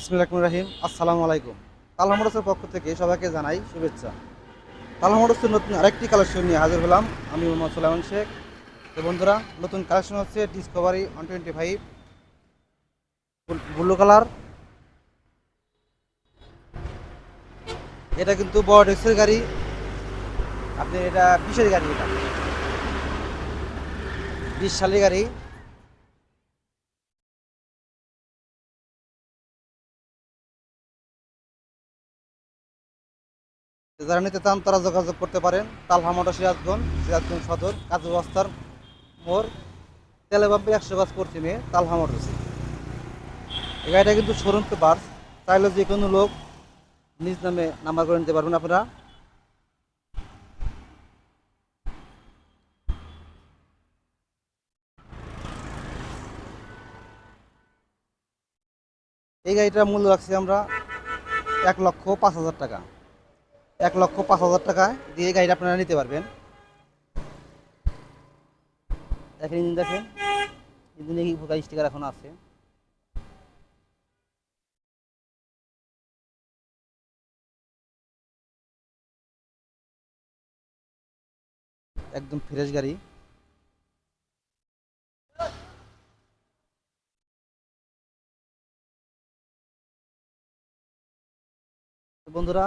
ইসমিল রাহিম। আসসালামু আলাইকুম। তালহা মোটরসের পক্ষ থেকে সবাইকে জানাই শুভেচ্ছা। তালহা মোটরসের নতুন আরেকটি কালেকশন নিয়ে হাজির হলাম আমি মোহাম্মদ সোলাইমান শেখ। তো বন্ধুরা, নতুন কালেকশন হচ্ছে Discovery one twenty five blue colour. এটা কিন্তু বড় ডেক্সের গাড়ি। আপনি এটা বিশের গাড়ি এটা? বিশ সালের গাড়ি। যারা নিতে চান তারা যোগাযোগ করতে পারেন। তালহা মোটর সিরাজগঞ্জ সিরাজগঞ্জ সদর, কাজু বস্তার মোড় তেলে পাম্পে একশো গাছ পশ্চিমে তালহা মোটরস এই গাড়িটা কিন্তু শোরুম বাস চাইলে যে কোনো লোক নিজ নামে নাম্বার করে নিতে পারবেন আপনারা। এই গাড়িটার মূল্য রাখছি আমরা এক লক্ষ পাঁচ হাজার টাকা। এক লক্ষ পাঁচ হাজার টাকা দিয়ে গাড়িটা আপনারা নিতে পারবেন। দেখেন ইঞ্জিন, দেখেন। ইঞ্জিনে কি স্টিকার এখন আছে। একদম ফ্রেশ গাড়ি। বন্ধুরা